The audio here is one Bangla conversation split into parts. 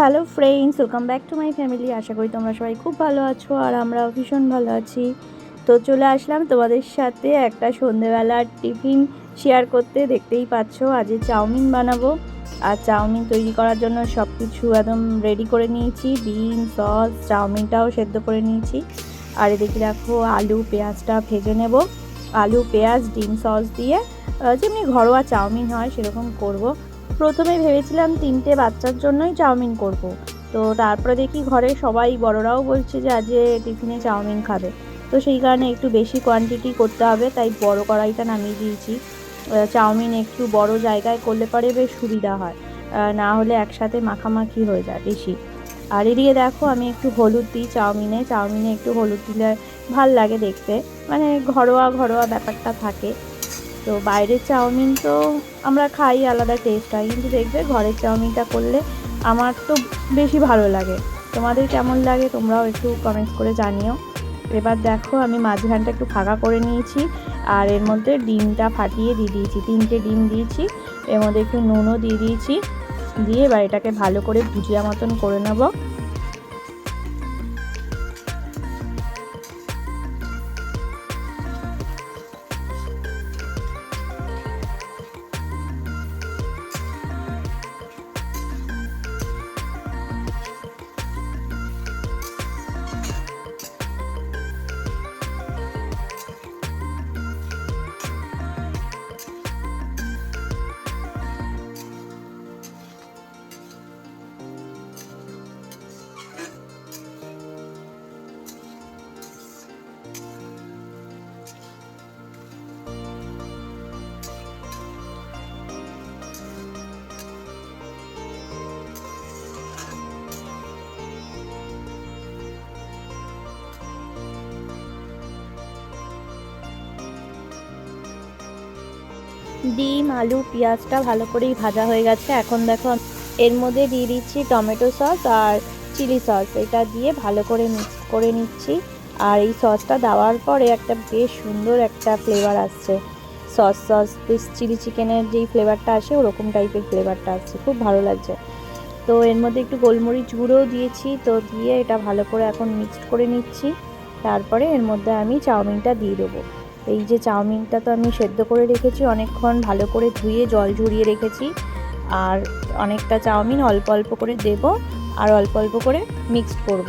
Hello friends welcome back to my family আশা করি তোমরা সবাই খুব ভালো আছো আর আমরা ভীষণ ভালো আছি। তো চলে আসলাম তোমাদের সাথে একটা সন্ধেবেলার টিফিন শেয়ার করতে। দেখতেই পাচ্ছ আজ চাউমিন বানাবো। আর চাউমিন তৈরি করার জন্য সব কিছু একদম রেডি করে নিয়েছি। ডিম সস চাউমিনটাও সেদ্ধ করে নিয়েছি। আর এদিকে দেখো, আলু, পেঁয়াজটা ভেজে নেব। আলু, পেঁয়াজ, ডিম সস দিয়ে যেমনি ঘরোয়া চাউমিন হয়, সেরকম করব। প্রথমে ভেবেছিলাম তিনটে বাচ্চার জন্যই চাউমিন করব। তো তারপরে দেখি ঘরে সবাই বড়রাও বলছে যে, আজ টিফিনে চাউমিন খাবে। তো সেই কারণে একটু বেশি কোয়ান্টিটি করতে হবে, তাই বড় কড়াইটা নামিয়ে দিয়েছি। চাউমিন একটু বড় জায়গায় করলে পরে বেশ সুবিধা হয়। না হলে একসাথে মাখামাখি হয়ে যায় বেশি। আর এদিকে দেখো, আমি একটু হলুদ দিই চাউমিনে। চাউমিনে একটু হলুদ দিলে ভালো লাগে দেখতে। মানে ঘরোয়া ঘরোয়া ব্যাপারটা থাকে। তো বাইরের চাউমিন তো আমরা খাই, আলাদা টেস্ট হয়। কিন্তু দেখবে ঘরের চাউমিনটা করলে আমার তো বেশি ভালো লাগে। তোমাদের কেমন লাগে তোমরাও একটু কমেন্টস করে জানিও। এবার দেখো আমি মাঝখানটা একটু ফাঁকা করে নিয়েছি আর এর মধ্যে ডিমটা ফাটিয়ে দিয়ে দিয়েছি। তিনটে ডিম দিয়েছি, এর মধ্যে একটু নুনও দিয়ে দিয়েছি। দিয়ে এবার এটাকে ভালো করে ভুজিয়া মতন করে নেব। ডিম, আলু, পেঁয়াজটা ভালো করেই ভাজা হয়ে গেছে। এখন দেখো, এর মধ্যে দিয়ে দিচ্ছি টমেটো সস আর চিলি সস। এটা দিয়ে ভালো করে মিক্স করে নিচ্ছি। আর এই সসটা দেওয়ার পরে একটা বেশ সুন্দর একটা ফ্লেভার আসছে। সস সস, বেশ চিলি চিকেনের যেই ফ্লেভারটা আসে, ওরকম টাইপের ফ্লেভারটা আসছে। খুব ভালো লাগছে। তো এর মধ্যে একটু গোলমরিচ গুঁড়োও দিয়েছি। তো দিয়ে এটা ভালো করে এখন মিক্সড করে নিচ্ছি। তারপরে এর মধ্যে আমি চাউমিনটা দিয়ে দেবো। এই যে চাউমিনটা তো আমি সেদ্ধ করে রেখেছি, অনেকক্ষণ ভালো করে ধুয়ে জল ঝরিয়ে রেখেছি। আর অনেকটা চাউমিন অল্প অল্প করে দেব, আর অল্প অল্প করে মিক্সড করব।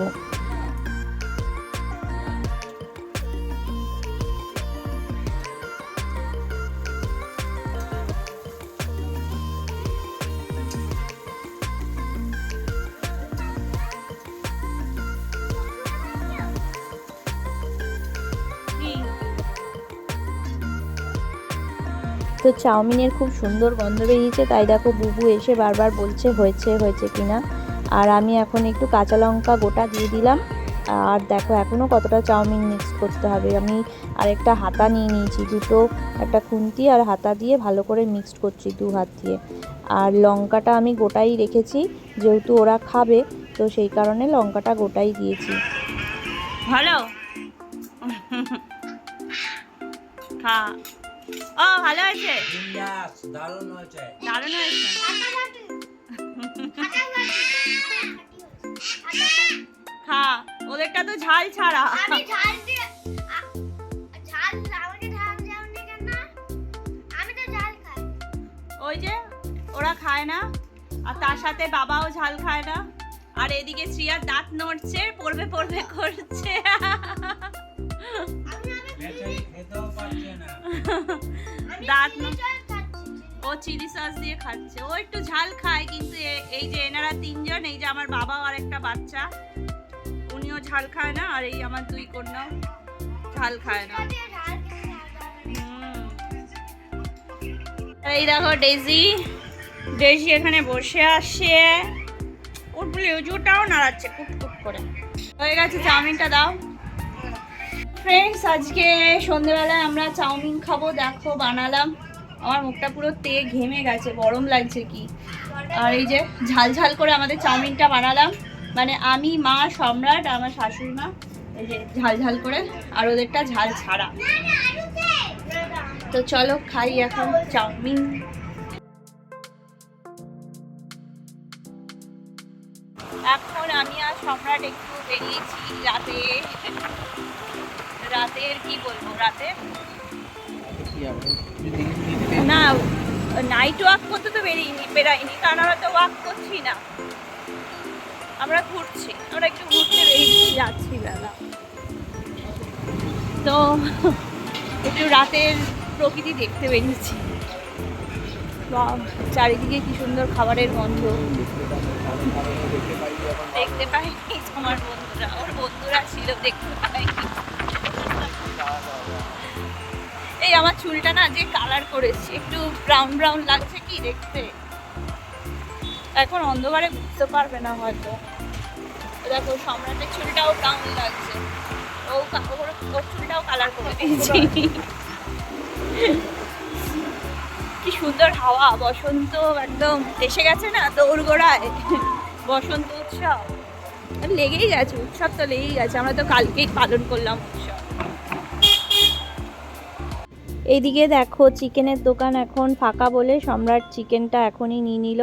তো চাউমিনের খুব সুন্দর গন্ধ বেরিয়েছে, তাই দেখো বুবু এসে বারবার বলছে হয়েছে হয়েছে কিনা। আর আমি এখন একটু কাঁচা লঙ্কা গোটা দিয়ে দিলাম। আর দেখো এখনও কতটা চাউমিন মিক্স করতে হবে। আমি আরেকটা হাতা নিয়ে নিয়েছি, দুটো, একটা খুন্তি আর হাতা দিয়ে ভালো করে মিক্সড করছি দু হাত দিয়ে। আর লঙ্কাটা আমি গোটাই রেখেছি, যেহেতু ওরা খাবে, তো সেই কারণে লঙ্কাটা গোটাই দিয়েছি। ভালো? হ্যাঁ ও ভালো আছে দারুণ হয়েছে। দারুণ হয়েছে। খা ওদেরটা তো ঝাল ছাড়া। আমি ঝাল দিয়ে ঝাল আমাকে ঝাল দেওনি কেন আমি তো ঝাল খাই ওই যে ওরা খায় না আর তার সাথে বাবাও ঝাল খায় না। আর এদিকে শ্রিয়ার দাঁত নড়ছে পড়বে পড়বে করছে। দাঁত ও চিলি সস দিয়ে খাচ্ছে। ও একটু ঝাল খায় কিন্তু এই যে এনারা তিনজন এই যে আমার বাবা আর একটা বাচ্চা উনিও ঝাল খায় না আর এই আমার দুই কন্যাও ঝাল খায় না। এই দেখো ডেজি ডেজি এখানে বসে আসে ওর ব্লেজুটাও নাড়াচ্ছে কুটকুট করে। হয়ে গেছে চাউমিনটা দাও। ফ্রেন্ডস আজকে সন্ধেবেলায় আমরা চাউমিন খাব। দেখো, বানালাম। আমার মুখটা পুরো তে ঘেমে গেছে, গরম লাগছে কি। আর এই যে ঝাল ঝাল করে আমাদের চাউমিনটা বানালাম। মানে আমি, মা, সম্রাট, আমার শাশুড়ি মা, এই যে ঝাল ঝাল করে, আর ওদেরটা ঝাল ছাড়া। তো চলো, খাই এখন চাউমিন। এখন আমি আর সম্রাট একটু বেরিয়েছি রাতে। রাতের কি বলব রাতে? না নাইট ওয়াক করতে তো বেরিয়েনি বেরাইনি কারণ আমরা তো ওয়াক করছি না। আমরা ঘুরছি আমরা একটু ঘুরতে বেরিয়ে যাচ্ছি বেলা। তো একটু রাতের প্রকৃতি দেখতে বেরিয়েছি। চারিদিকে কি সুন্দর খাবারের গন্ধ। দেখতে পাইনি তোমার বন্ধুরা ওর বন্ধুরা ছিল দেখতে পাইনি। এই আমার চুলটা না যে কালার করেছি, একটু ব্রাউন ব্রাউন লাগছে কি দেখতে? এখন অন্ধকারে বুঝতে পারবে না হয়তো। দেখো, সম্রাটের চুলটাও ব্রাউন লাগছে। ও ওর চুলটাও কালার করে দিয়েছি। কি সুন্দর হাওয়া, বসন্ত একদম এসে গেছে না দৌড় গোড়ায় বসন্ত উৎসব। লেগেই গেছে, উৎসব তো লেগেই গেছে, আমরা তো কালকেই পালন করলাম উৎসব। এইদিকে দেখো, চিকেনের দোকান এখন ফাঁকা বলে সম্রাট চিকেনটা এখনই নিয়ে নিল।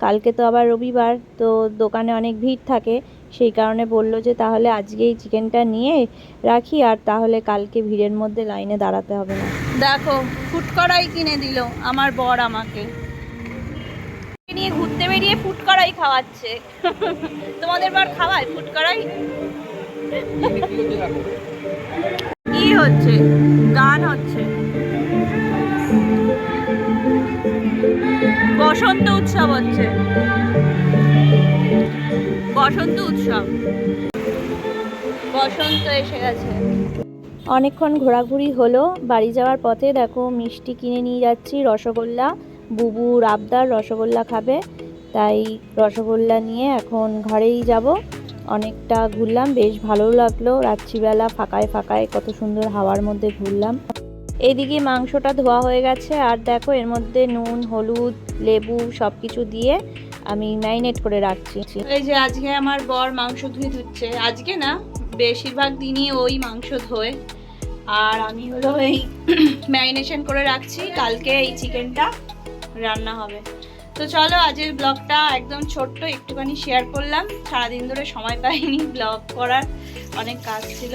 কালকে তো আবার রবিবার, তো দোকানে অনেক ভিড় থাকে। সেই কারণে বলল যে, তাহলে আজকেই চিকেনটা নিয়ে রাখি, আর তাহলে কালকে ভিড়ের মধ্যে লাইনে দাঁড়াতে হবে না। দেখো ফুটকড়াই কিনে দিল আমার বর আমাকে। নিয়ে ঘুরতে বেরিয়ে ফুটকড়াই খাওয়াচ্ছে। তোমাদের বর খাওয়ায় ফুটকড়াই কি হচ্ছে? গান হচ্ছে। বসন্ত উৎসব হচ্ছে। বসন্ত উৎসব। বসন্ত এসে গেছে। অনেকক্ষণ ঘোরাঘুরি হলো, বাড়ি যাওয়ার পথে দেখো মিষ্টি কিনে নিয়ে যাচ্ছি, রসগোল্লা বুবুর আবদার রসগোল্লা খাবে। তাই রসগোল্লা নিয়ে এখন ঘরেই যাব। অনেকটা ঘুরলাম, বেশ ভালো লাগল। রাত্রিবেলা ফাঁকায় ফাঁকায় কত সুন্দর হাওয়ার মধ্যে ঘুরলাম। এদিকে মাংসটা ধোয়া হয়ে গেছে, আর দেখো এর মধ্যে নুন, হলুদ লেবু সব কিছু দিয়ে আমি ম্যারিনেট করে রাখছি। এই যে আজকে আমার বর মাংস ধুয়ে ধুচ্ছে। আজকে না, বেশিরভাগ দিনই ওই মাংস ধোয়। আর আমি হলো এই ম্যারিনেশন করে রাখছি। কালকে এই চিকেনটা রান্না হবে। তো চলো, আজকের ব্লগটা একদম ছোট্ট, একটুখানি শেয়ার করলাম। সারাদিন ধরে সময় পাইনি ব্লগ করার, অনেক কাজ ছিল।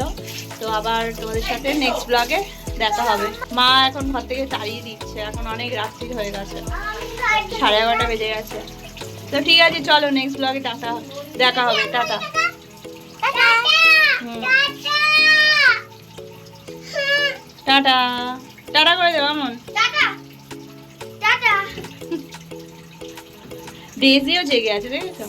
তো আবার তোমাদের সাথে নেক্সট ব্লগে দেখা হবে। মা এখন ঘর থেকে তাড়িয়ে দিচ্ছে। এখন অনেক রাত্রি হয়ে গেছে। সাড়ে এগারোটা বেজে গেছে। তো ঠিক আছে চলো নেক্সট ব্লগে টাটা। দেখা হবে টাটা। টাটা। টাটা করে দেবো টাটা। ডেজিও জেগে আছে দেখেছ?